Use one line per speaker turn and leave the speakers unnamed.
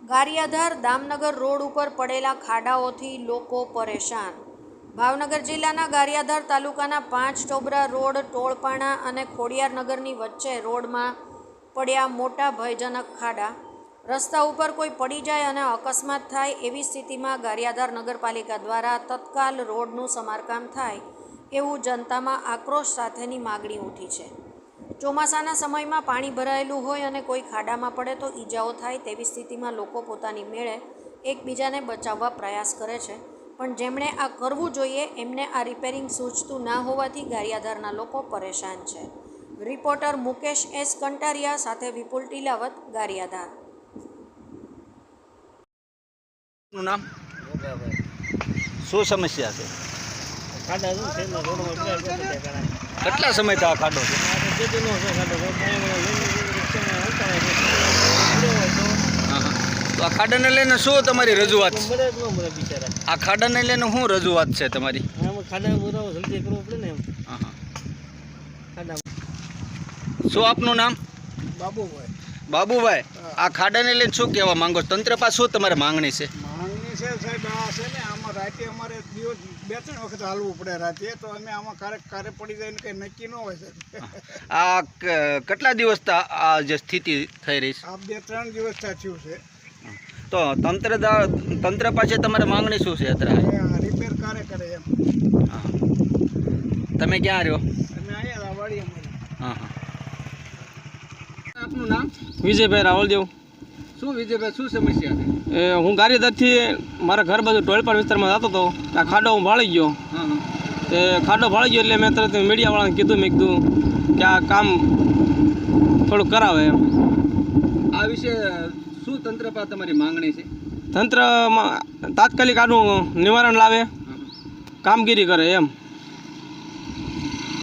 Gariadhar Damnagar road ઉપર પડેલા ખાડાઓથી લોકો પરેશાન. ભાવનગર જિલ્લાના ગારિયાધાર તાલુકાના પાંચ ટોબરા રોડ, ટોળપાણા અને ખોડિયારનગરની વચ્ચે રોડમાં પડ્યા મોટા ભયજનક ખાડા. રસ્તા ઉપર કોઈ પડી જાય અને અકસ્માત થાય એવી સ્થિતિમાં ગારિયાધાર નગરપાલિકા દ્વારા તત્કાલ રોડનું સમારકામ થાય એવું જનતામાં આક્રોશ સાથેની માગણી ઉઠી છે. ચોમાસાના સમયમાં પાણી ભરાયેલું હોય અને કોઈ ખાડામાં પડે તો ઈજાઓ થાય તેવી સ્થિતિમાં લોકો પોતાની મેળે એકબીજાને બચાવવા પ્રયાસ કરે છે. પણ જેમણે આ કરવું જોઈએ એમને આ રિપેરિંગ સૂચતું ના હોવાથી ગારિયાધારના લોકો પરેશાન છે. રિપોર્ટર મુકેશ એસ કંટારિયા સાથે વિપુલ ટીલાવત ગારિયાધાર
નામ? શું સમસ્યા છે?
છે.
કેટલા સમયથી આ ખાડો છે
આ તો છે.
આ ખાડાને લઈને શું તમારી રજૂઆત
બિચારા
આ ખાડાને લઈને શું રજૂઆત છે તમારી શું આપનું નામ
બાબુભાઈ
બાબુભાઈ આ ખાડાને લઈને શું કહેવા માંગો છો? તંત્ર પાસે શું તમારે માંગણી છે
માંગણી છે સાહેબ આ છે ને આમાં રાતે અમારે દિવસ બે ત્રણ વખત હાલવું પડે રાતે તો અમે આમાં ક્યારેક કારે પડી જાય ને કંઈ નક્કી ન હોય સાહેબ.
આ કેટલા દિવસ આ જે સ્થિતિ થઈ રહી છે?
આ બે ત્રણ દિવસ થયું છે.
તો તંત્ર તંત્ર પાસે તમારે માંગણી શું છે અત્યારે?
રિપેર ક્યારે કરે એમ.
હા. તમે ક્યાં રહ્યો?
અમે અહીંયા વાડી અમારી.
હા હા. આપનું નામ?
વિજયભાઈ રાવલદેવ.
શું વિજયભાઈ શું સમસ્યા છે
એ હું ગારીદરથી મારા ઘર બાજુ ટોળપાડ વિસ્તારમાં જતો હતો. આ ખાડો હું ભાળી ગયો. તે ખાડો ભાળી ગયો એટલે મેં તરત મીડિયાવાળાને કીધું મેં કીધું કે આ કામ થોડુંક કરાવે એમ.
આ વિશે શું તંત્ર પાસે તમારી માંગણી છે?
તંત્રમાં તાત્કાલિક આનું નિવારણ લાવે કામગીરી કરે એમ.